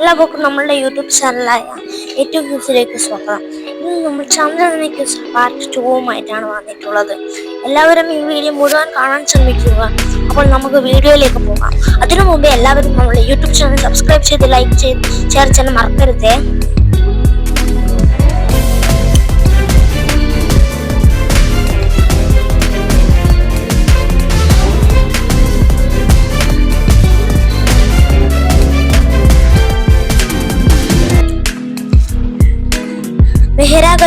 എല്ലാവർക്കും നമ്മളുടെ യൂട്യൂബ് ചാനലായ ഏറ്റവും ക്യൂസിലേക്ക് സ്വാഗതം. ഇന്ന് നമ്മൾ ചന്ദ്രനെ ക്യൂസ് പാർട്ട് ടൂവുമായിട്ടാണ് വന്നിട്ടുള്ളത്. എല്ലാവരും ഈ വീഡിയോ മുഴുവൻ കാണാൻ ശ്രമിക്കുക. അപ്പോൾ നമുക്ക് വീഡിയോയിലേക്ക് പോകാം. അതിനു മുമ്പേ എല്ലാവരും നമ്മളുടെ യൂട്യൂബ് ചാനൽ സബ്സ്ക്രൈബ് ചെയ്ത് ലൈക്ക് ചെയ്ത് ഷെയർ ചെയ്യാൻ മറക്കരുതേ.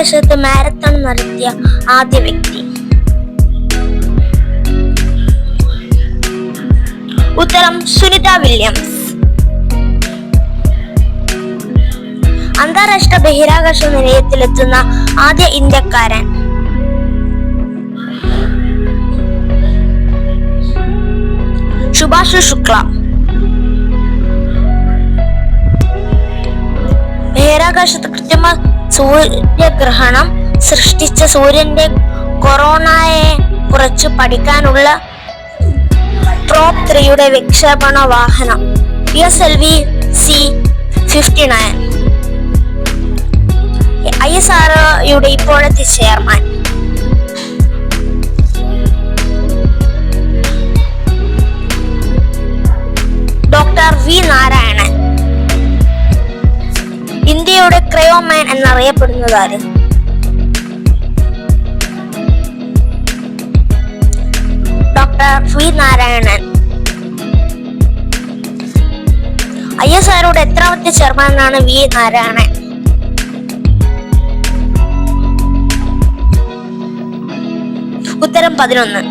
ബഹിരാകാശത്ത് മാരത്തൺ നടത്തിയ ആദ്യ വ്യക്തി. ഉത്തരം സുനിത വില്യംസ്. അന്താരാഷ്ട്ര ബഹിരാകാശ നിലയത്തിലെത്തുന്ന ആദ്യ ഇന്ത്യക്കാരൻ. ശുഭാഷു ശുക്ല. ബഹിരാകാശത്ത് കൃത്രിമ സൂര്യഗ്രഹണം സൃഷ്ടിച്ച സൂര്യന്റെ കൊറോണയെ കുറിച്ച് പഠിക്കാനുള്ള പ്രോപ് ത്രീയുടെ വിക്ഷേപണ വാഹനം. P S L V C fifty nine I S ആർഒയുടെ ഇപ്പോഴത്തെ ചെയർമാൻ. ഇന്ത്യയുടെ ക്രയോമാൻ എന്നറിയപ്പെടുന്നത് ആര് doctor Shri Narayanan. I S ആരോട് എത്രാമത്തെ ചെയർമാനാണ് വി നാരായണൻ? ഉത്തരം പതിനൊന്ന്.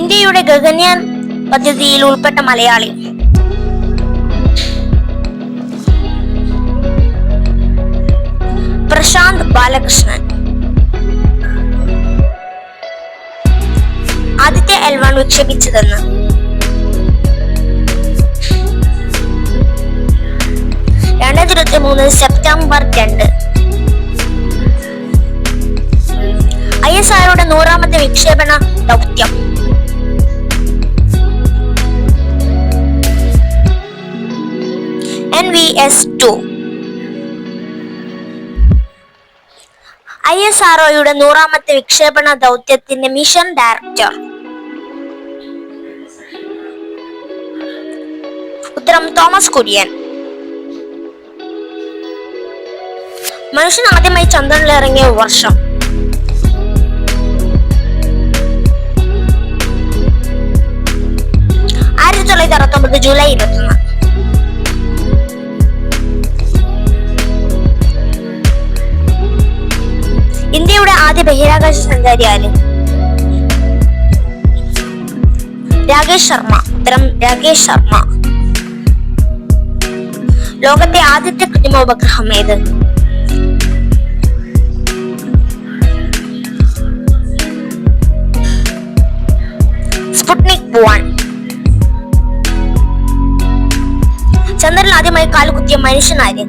ഇന്ത്യയുടെ ഗഗൻയാൻ പദ്ധതിയിൽ ഉൾപ്പെട്ട മലയാളി. ബാലകൃഷ്ണൻ. ആദ്യത്തെ എൽ വൺ വിക്ഷേപിച്ചതെന്ന്. രണ്ടായിരത്തി ഇരുപത്തി മൂന്ന് സെപ്റ്റംബർ രണ്ട്. ഐ എസ് ആറുടെ നൂറാമത്തെ വിക്ഷേപണ ദൗത്യം. N V S two I S R ഒയുടെ നൂറാമത്തെ വിക്ഷേപണ ദൗത്യത്തിന്റെ മിഷൻ ഡയറക്ടർ. ഉത്തരം തോമസ് കുര്യൻ. മനുഷ്യൻ ആദ്യമായി ചന്ദ്രനിൽ ഇറങ്ങിയ വർഷം. ആയിരത്തി തൊള്ളായിരത്തി അറുപത്തി ഒമ്പത് ജൂലൈ ഇരുപത്തൊന്ന്. ബഹിരാകാശ സഞ്ചാരി ആര് രാകേഷ് ശർമ്മ ഉത്തരം രാകേഷ് ശർമ്മ. ലോകത്തെ ആദ്യത്തെ കൃത്രിമ ഉപഗ്രഹം ഏത്? സ്പുട്നിക് വൺ ചന്ദ്രൻ ആദ്യമായി കാലുകുത്തിയ മനുഷ്യനാര്?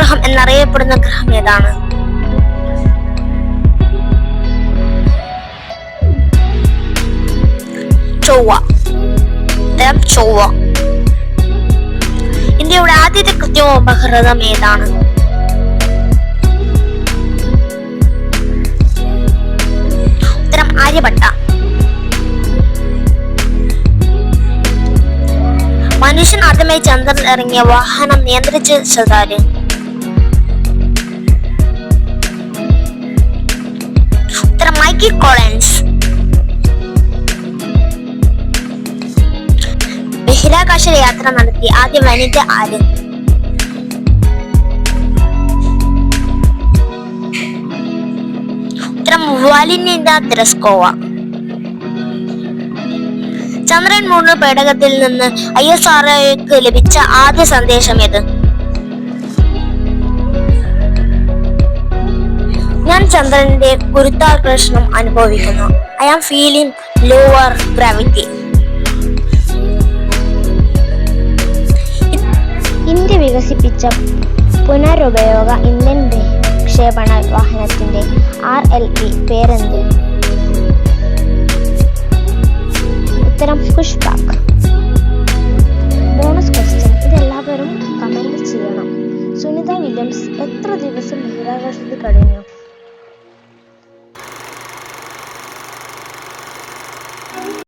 ഗ്രഹം എന്നറിയപ്പെടുന്ന ഗ്രഹം ഏതാണ്? ചൊവ്വ. ചൊവ്വ. ഇന്ത്യയുടെ ആദ്യത്തെ കൃത്രിമ ഉപഗ്രഹം ഏതാണ്? ഉത്തരം ആര്യഭട്ട. മനുഷ്യൻ ആദ്യമായി ചന്ദ്രൻ ഇറങ്ങിയ വാഹനം നിയന്ത്രിച്ചതാര് ഉത്തരം മൈക്കിൾ Collins. ബഹിരാകാശ യാത്ര നടത്തിയ ആദ്യ വനിത ആര്? ഉത്തരം വാലിനിത തിരസ്കോവ. ചന്ദ്രൻ മൂന്ന് പേടകത്തിൽ നിന്ന് ഐ എസ് ആർഒക്ക് ലഭിച്ച ആദ്യ സന്ദേശം ഏത്? ഞാൻ ചന്ദ്രന്റെ ഗുരുത്വാകർഷണം അനുഭവിക്കുന്നു. I am feeling lower gravity India വികസിപ്പിച്ച പുനരുപയോഗ ഇന്ധന വിക്ഷേപണ വാഹനത്തിന്റെ ആർ എൽ പി പേരെന്ത്? ഉത്തരം പുഷ്പാക്. ബോണസ് ക്വസ്റ്റ്യൻ ഇതെല്ലാവരും കമന്റ് ചെയ്യണം. സുനിത വില്യംസ് എത്ര ദിവസം ബഹിരാകാശത്ത് കഴിഞ്ഞു?